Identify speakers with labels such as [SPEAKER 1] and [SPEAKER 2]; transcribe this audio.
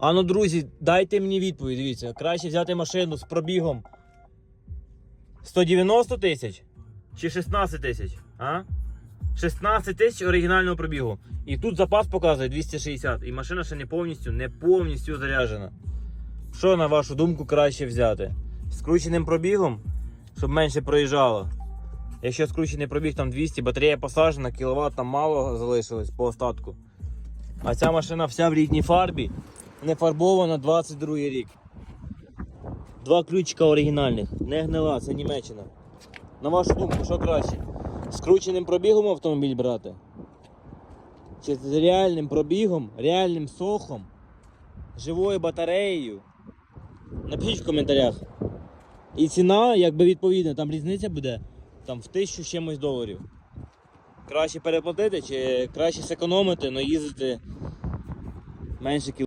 [SPEAKER 1] А ну, друзі, дайте мені відповідь. Дивіться, краще взяти машину з пробігом 190 тисяч чи 16 тисяч? А? 16 тисяч оригінального пробігу. І тут запас показує 260. І машина ще не повністю, не повністю заряджена. Що, на вашу думку, краще взяти? З скрученим пробігом, щоб менше проїжджало. Якщо скручений пробіг там 200, батарея посаджена, кіловат там мало залишилось по остатку. А ця машина вся в рідній фарбі, не фарбована 22 рік. Два ключика оригінальних, не гнила, це Німеччина. На вашу думку, що краще? Скрученим пробігом автомобіль брати? Чи з реальним пробігом, реальним сохом, живою батареєю? Напишіть в коментарях. І ціна, якби відповідно, там різниця буде там в тисячу чимось доларів. Краще переплатити чи краще зекономити, але їздити менше кілометрів.